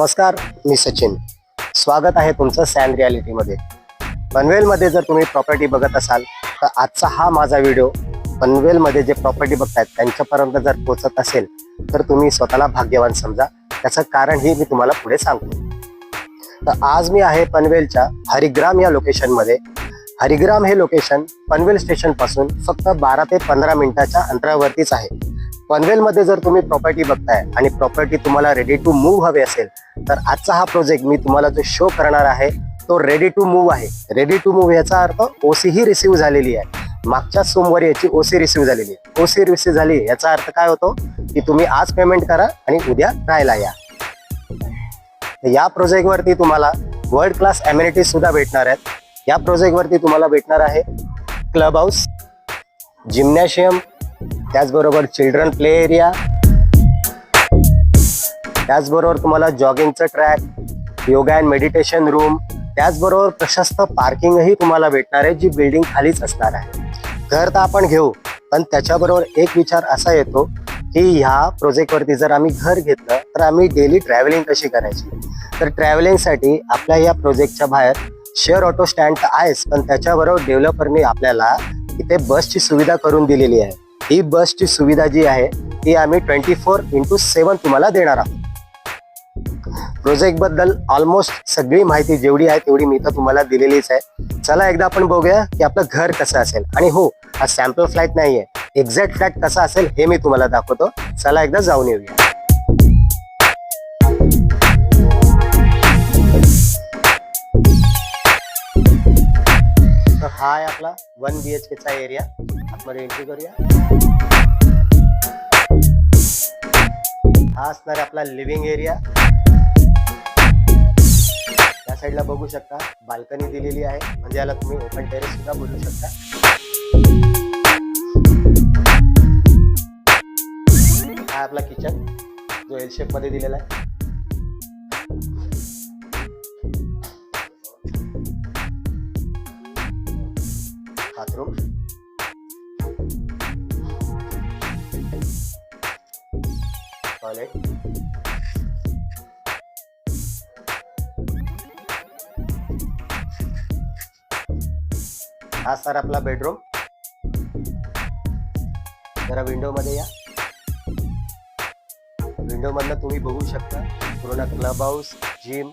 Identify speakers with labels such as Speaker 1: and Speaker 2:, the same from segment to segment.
Speaker 1: नमस्कार मी सचिन. स्वागत आहे तुमचं सॅन रियालिटीमध्ये. पनवेलमध्ये जर तुम्ही प्रॉपर्टी बघत असाल तर आजचा हा माझा व्हिडिओ पनवेलमध्ये जे प्रॉपर्टी बघतायत त्यांच्यापर्यंत जर पोचत असेल तर तुम्ही स्वतःला भाग्यवान समजा. त्याचं कारणही मी तुम्हाला पुढे सांगतो. तर आज मी आहे पनवेलच्या हरिग्राम या लोकेशनमध्ये हरिग्राम हे लोकेशन पनवेल स्टेशनपासून फक्त बारा ते पंधरा मिनिटाच्या अंतरावरतीच आहे. पनवेलमध्ये जर तुम्ही प्रॉपर्टी बघताय आणि प्रॉपर्टी तुम्हाला रेडी टू मूव्ह हवे असेल तर आजचा हा प्रोजेक्ट मी तुम्हाला जो शो करणार आहे तो रेडी टू मूव्ह आहे. रेडी टू मूव्ह याचा अर्थ ओसी ही रिसिव्ह झालेली आहे. मागच्या सोमवारी याची ओसी रिसिव्ह झालेली आहे. ओसी रिसिव्ह झाली याचा अर्थ काय होतो? की तुम्ही आज पेमेंट करा आणि उद्या राहायला या. या प्रोजेक्टवरती तुम्हाला वर्ल्ड क्लास अम्युनिटीज सुद्धा भेटणार आहेत. या प्रोजेक्टवरती तुम्हाला भेटणार आहे क्लब हाऊस जिम्नॅशियम त्याचबरोबर चिल्ड्रन प्ले एरिया त्याचबरोबर तुम्हाला जॉगिंगचं track yoga and meditation room त्याचबरोबर प्रशस्त पार्किंगही तुम्हाला भेटणार आहे जी बिल्डिंग खालीच असणार आहे. घर तर आपण घेऊ पण त्याच्याबरोबर एक विचार असा येतो की ह्या प्रोजेक्टवरती जर आम्ही घर घेतलं तर आम्ही डेली ट्रॅव्हलिंग कशी करायची? तर ट्रॅव्हलिंगसाठी आपल्या या प्रोजेक्टच्या बाहेर शेअर ऑटो स्टँड तर आहेच पण त्याच्याबरोबर डेव्हलपरने आपल्याला इथे बसची सुविधा करून दिलेली आहे. ही बसची सुविधा जी आहे ती आम्ही ट्वेंटी फोर इंटू सेवन तुम्हाला देणार आहोत. प्रोजेक्टबद्दल ऑलमोस्ट सगळी माहिती जेवढी आहे तेवढी मी तर तुम्हाला दिलेलीच आहे. चला एकदा आपण बघूया की आपलं घर कसं असेल. आणि हो हा सॅम्पल फ्लॅट नाहीये. एक्झॅक्ट फ्लॅट कसा असेल हे मी तुम्हाला दाखवतो. चला एकदा जाऊन येऊया. आपला वन बी एच केचा एरिया आतमध्ये एंट्री करूया. हा असणार आहे आपला लिव्हिंग एरिया या साईडला बघू शकता बाल्कनी दिलेली आहे. म्हणजे याला तुम्ही ओपन टेरेस सुद्धा बोलू शकता. हा आपला किचन जो एल शेपमध्ये दिलेला आहे. बाथरूम टॉयलेट हा सर आपला बेडरूम जरा विंडो मध्ये या. विंडो मधलं तुम्ही बघू शकता पूर्ण क्लब हाऊस जिम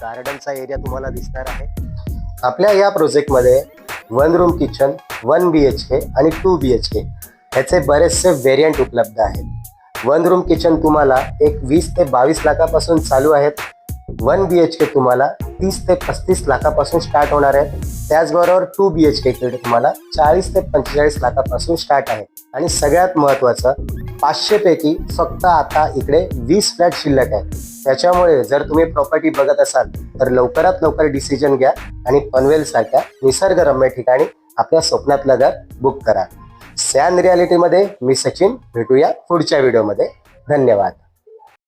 Speaker 1: गार्डनचा एरिया तुम्हाला दिसणार आहे. आपल्या या प्रोजेक्टमध्ये one room kitchen one B H K आणि टू बी एच के ह्याचे बरेचसे व्हेरियंट उपलब्ध आहेत. वन रूम किचन तुम्हाला एक वीस ते बावीस लाखापासून चालू आहेत. वन बी एच के तुम्हाला तीस ते पस्तीस लाखापासून स्टार्ट होणार आहे त्याचबरोबर टू बी एच के तुम्हाला चाळीस ते पंचेचाळीस लाखापासून स्टार्ट आहे. आणि सगळ्यात महत्त्वाचं पाचशेपैकी फक्त आता इकडे वीस फ्लॅट शिल्लक आहे. त्याच्यामुळे जर तुम्ही प्रॉपर्टी बघत असाल तर लवकरात लवकर डिसिजन घ्या आणि पनवेल सारख्या निसर्गरम्य ठिकाणी आपल्या स्वप्नातलं घर बुक करा. सॅन रियालिटीमध्ये मी सचिन भेटूया पुढच्या व्हिडिओमध्ये धन्यवाद.